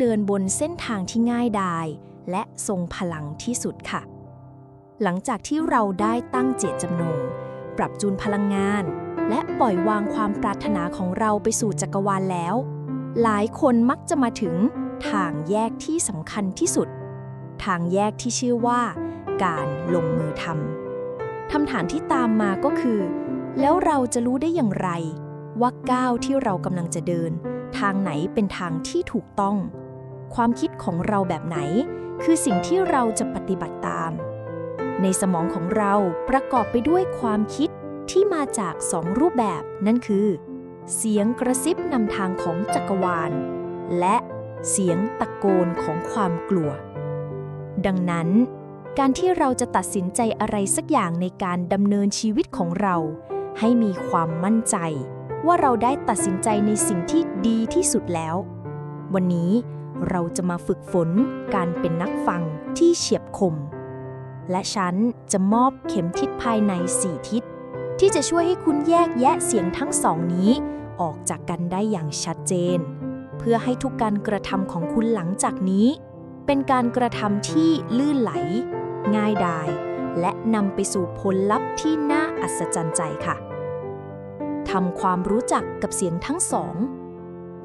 เดินบนเส้นทางที่ง่ายดาย และทรงพลังที่สุดค่ะ หลังจากที่เราได้ตั้งเจตจำนง ปรับจูนพลังงาน และปล่อยวางความปรารถนาของเราไปสู่จักรวาลแล้ว หลายคนมักจะมาถึงทางแยกที่สำคัญที่สุด ทางแยกที่ชื่อว่า การลงมือทำคำถามที่ตามมาก็คือ แล้วเราจะรู้ได้อย่างไร ว่าก้าวที่เรากำลังจะเดิน ทางไหนเป็นทางที่ถูกต้อง ความคิดของเราแบบไหน คือสิ่งที่เราจะปฏิบัติตาม ในสมองของเราประกอบไปด้วยความคิดที่มาจากสองรูปแบบ นั่นคือ เสียงกระซิบนำทางของจักรวาล และเสียงตะโกนของความกลัว ดังนั้น การที่เราจะตัดสินใจอะไรสักอย่างในการดำเนินชีวิตของเรา ให้มีความมั่นใจ ว่าเราได้ตัดสินใจในสิ่งที่ดีที่สุดแล้ว วันนี้ เราจะมาฝึกฝนการเป็นนักฟังที่เฉียบคม และฉันจะมอบเข็มทิศภายในสี่ทิศ ที่จะช่วยให้คุณแยกแยะเสียงทั้งสองนี้ ออกจากกันได้อย่างชัดเจน เพื่อให้ทุกการกระทำของคุณหลังจากนี้ เป็นการกระทำที่ลื่นไหล ง่ายดาย และนำไปสู่ผลลัพธ์ที่น่าอัศจรรย์ใจค่ะทำความรู้จักกับเสียงทั้งสอง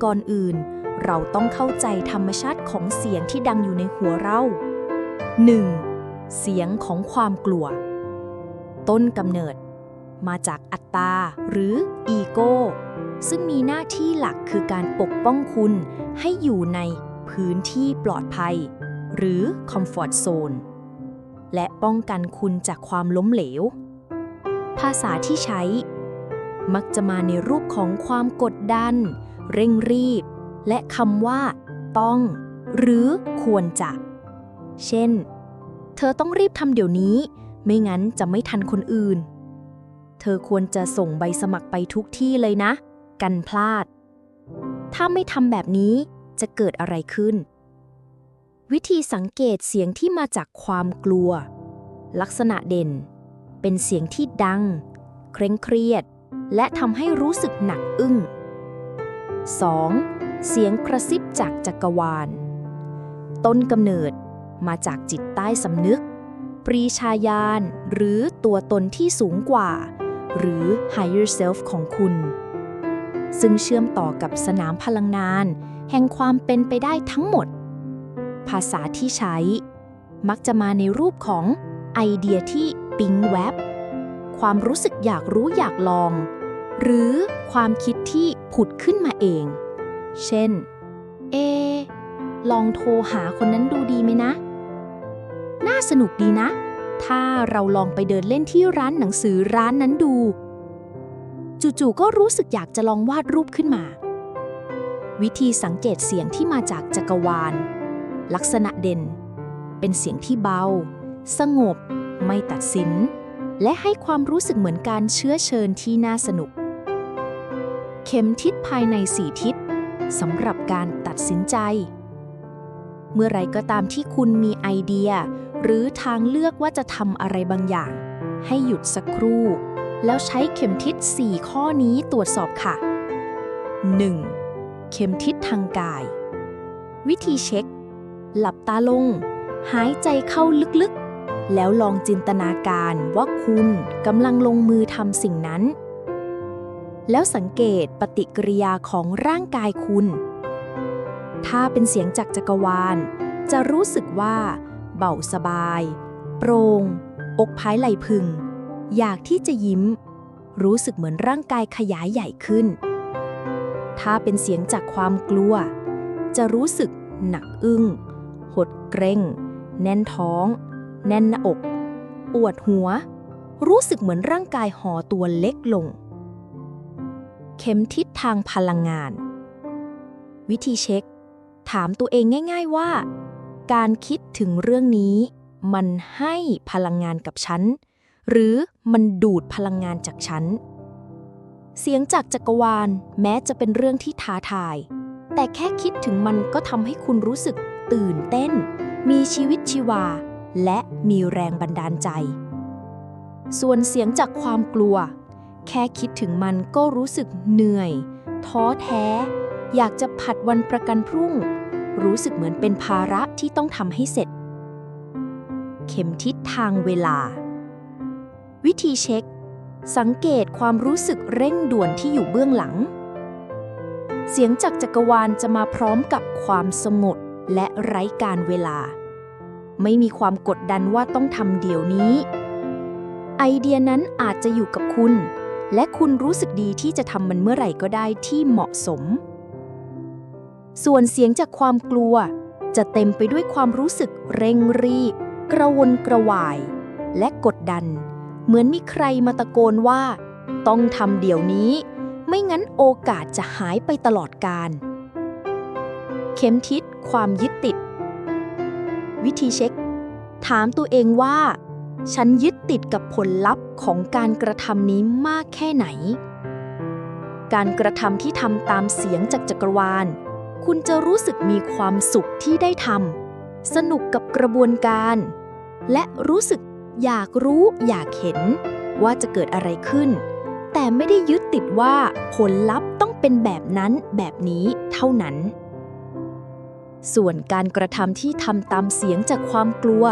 ก่อนอื่น เราต้องเข้าใจธรรมชาติของเสียงที่ดังอยู่ในหัวเรา 1. เสียงของความกลัว ต้นกำเนิด มาจากอัตตาหรืออีโก้ ซึ่งมีหน้าที่หลักคือการปกป้องคุณให้อยู่ในพื้นที่ปลอดภัย หรือ comfort zone และป้องกันคุณจากความล้มเหลว ภาษาที่ใช้ มักจะมาในรูปของความกดดัน เร่งรีบ และคำว่า ต้อง หรือควรจะ เช่น เธอต้องรีบทำเดี๋ยวนี้ ไม่งั้นจะไม่ทันคนอื่น เธอควรจะส่งใบสมัครไปทุกที่เลยนะ กันพลาด ถ้าไม่ทำแบบนี้จะเกิดอะไรขึ้น วิธีสังเกตเสียงที่มาจากความกลัว ลักษณะเด่น เป็นเสียงที่ดัง เคร่งเครียด และทำให้รู้สึกหนักอึ้ง 2. เสียงกระซิบจากจักรวาล ต้นกำเนิดมาจากจิตใต้สำนึก ปรีชาญาณหรือตัวตนที่สูงกว่า หรือ higher self ของคุณ ซึ่งเชื่อมต่อกับสนามพลังงาน แห่งความเป็นไปได้ทั้งหมด ภาษาที่ใช้ มักจะมาในรูปของไอเดียที่ปิ๊งแวบความรู้สึกอยากรู้อยากลอง หรือความคิดที่ผุดขึ้นมาเอง เช่น เอ ลองโทรหาคนนั้นดูดีไหมนะ น่าสนุกดีนะ ถ้าเราลองไปเดินเล่นที่ร้านหนังสือร้านนั้นดู จู่ๆก็รู้สึกอยากจะลองวาดรูปขึ้นมา วิธีสังเกตเสียงที่มาจากจักรวาล ลักษณะเด่น เป็นเสียงที่เบา สงบ ไม่ตัดสิน และให้ความรู้สึกเหมือนการเชื้อเชิญที่น่าสนุก เข็มทิศภายในสี่ทิศ สำหรับการตัดสินใจ เมื่อไรก็ตามที่คุณมีไอเดีย หรือทางเลือกว่าจะทำอะไรบางอย่าง ให้หยุดสักครู่ แล้วใช้เข็มทิศ 4 ข้อนี้ตรวจสอบค่ะ 1. เข็มทิศทางกาย วิธีเช็ค หลับตาลง หายใจเข้าลึกๆ แล้วลองจินตนาการว่าคุณกำลังลงมือทำสิ่งนั้น แล้วสังเกตปฏิกิริยาของร่างกายคุณ ถ้าเป็นเสียงจากจักรวาล จะรู้สึกว่า เบาสบาย โปร่งอกพายไหลพึง อยากที่จะยิ้ม รู้สึกเหมือนร่างกายขยายใหญ่ขึ้น ถ้าเป็นเสียงจากความกลัว จะรู้สึกหนักอึ้ง หดเกร็ง แน่นท้อง แน่นหน้าอกปวดหัว รู้สึกเหมือนร่างกายห่อตัวเล็กลง เข็มทิศทางพลังงาน วิธีเช็ค ถามตัวเองง่าย ๆว่า การคิดถึงเรื่องนี้ มันให้พลังงานกับฉัน หรือมันดูดพลังงานจากฉัน เสียงจากจักรวาลแม้จะเป็นเรื่องที่ท้าทาย แต่แค่คิดถึงมันก็ทำให้คุณรู้สึกตื่นเต้น มีชีวิตชีวา และมีแรงบันดาลใจ ส่วนเสียงจากความกลัว แค่คิดถึงมันก็รู้สึกเหนื่อย ท้อแท้ อยากจะผัดวันประกันพรุ่ง รู้สึกเหมือนเป็นภาระที่ต้องทำให้เสร็จ เข็มทิศทางเวลา วิธีเช็ค สังเกตความรู้สึกเร่งด่วนที่อยู่เบื้องหลัง เสียงจากจักรวาลจะมาพร้อมกับความสงบและไร้การเวลา ไม่มีความกดดันว่าต้องทำเดี๋ยวนี้ ไอเดียนั้นอาจจะอยู่กับคุณ และคุณรู้สึกดีที่จะทำมันเมื่อไหร่ก็ได้ที่เหมาะสม ส่วนเสียงจากความกลัว จะเต็มไปด้วยความรู้สึกเร่งรีบ กระวนกระวาย และกดดัน เหมือนมีใครมาตะโกนว่า ต้องทำเดี๋ยวนี้ ไม่งั้นโอกาสจะหายไปตลอดกาลเข็มทิศความยึดติด วิธีเช็ค ถามตัวเองว่า ฉันยึดติดกับผลลัพธ์ของการกระทำนี้มากแค่ไหน การกระทำที่ทำตามเสียงจากจักรวาล คุณจะรู้สึกมีความสุขที่ได้ทำสนุกกับกระบวนการ และรู้สึกอยากรู้อยากเห็นว่าจะเกิดอะไรขึ้น แต่ไม่ได้ยึดติดว่าผลลัพธ์ต้องเป็นแบบนั้นแบบนี้เท่านั้น ส่วนการกระทำที่ทำตามเสียงจากความกลัว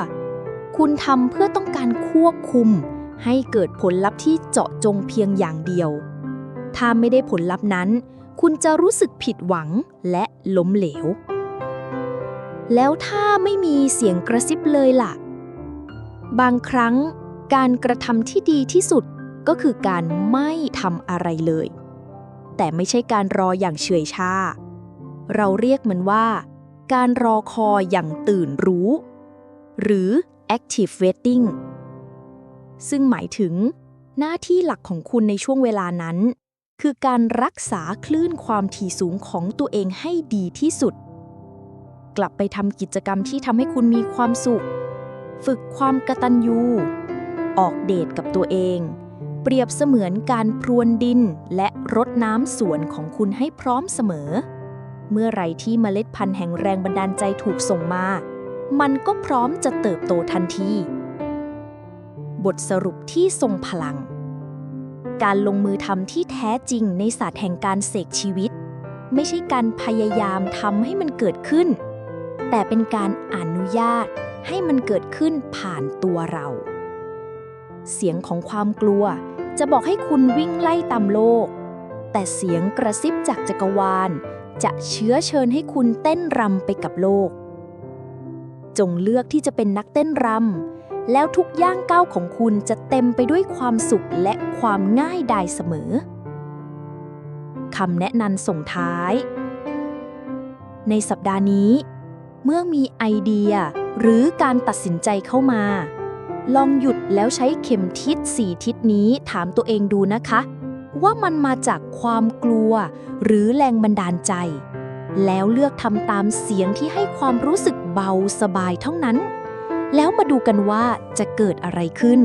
คุณทำเพื่อต้องการควบคุม ให้เกิดผลลัพธ์ที่เจาะจงเพียงอย่างเดียว ถ้าไม่ได้ผลลัพธ์นั้น คุณจะรู้สึกผิดหวังและล้มเหลว แล้วถ้าไม่มีเสียงกระซิบเลยล่ะ บางครั้งการกระทำที่ดีที่สุดก็คือการไม่ทำอะไรเลย แต่ไม่ใช่การรออย่างเฉยชา เราเรียกมันว่า การรอคอยอย่างตื่นรู้ หรือ active waiting ซึ่งหมายถึง หน้าที่หลักของคุณในช่วงเวลานั้น คือการรักษาคลื่นความถี่สูงของตัวเองให้ดีที่สุด กลับไปทำกิจกรรมที่ทำให้คุณมีความสุข ฝึกความกระตัญญูออกเดทกับตัวเอง เปรียบเสมือนการพรวนดินและรดน้ำสวนของคุณให้พร้อมเสมอ เมื่อไรที่เมล็ดพันธุ์แห่งแรงบันดาลใจถูกส่งมา มันก็พร้อมจะเติบโตทันที บทสรุปที่ทรงพลัง การลงมือทำที่แท้จริงในศาสตร์แห่งการเสกชีวิต ไม่ใช่การพยายามทำให้มันเกิดขึ้น แต่เป็นการอนุญาตให้มันเกิดขึ้นผ่านตัวเรา เสียงของความกลัวจะบอกให้คุณวิ่งไล่ตามโลก แต่เสียงกระซิบจากจักรวาล จะเชื้อเชิญให้คุณเต้นรำไปกับโลก จงเลือกที่จะเป็นนักเต้นรำแล้วทุกย่างก้าวของคุณจะเต็มไปด้วยความสุขและความง่ายดายเสมอคำแนะนำส่งท้าย ในสัปดาห์นี้ เมื่อมีไอเดียหรือการตัดสินใจเข้ามา ลองหยุดแล้วใช้เข็มทิศสี่ทิศนี้ถามตัวเองดูนะคะ ว่ามันมาจากความกลัว หรือแรงบันดาลใจ แล้วเลือกทำตามเสียงที่ให้ความรู้สึก เบาสบายเท่านั้น แล้วมาดูกันว่าจะเกิดอะไรขึ้น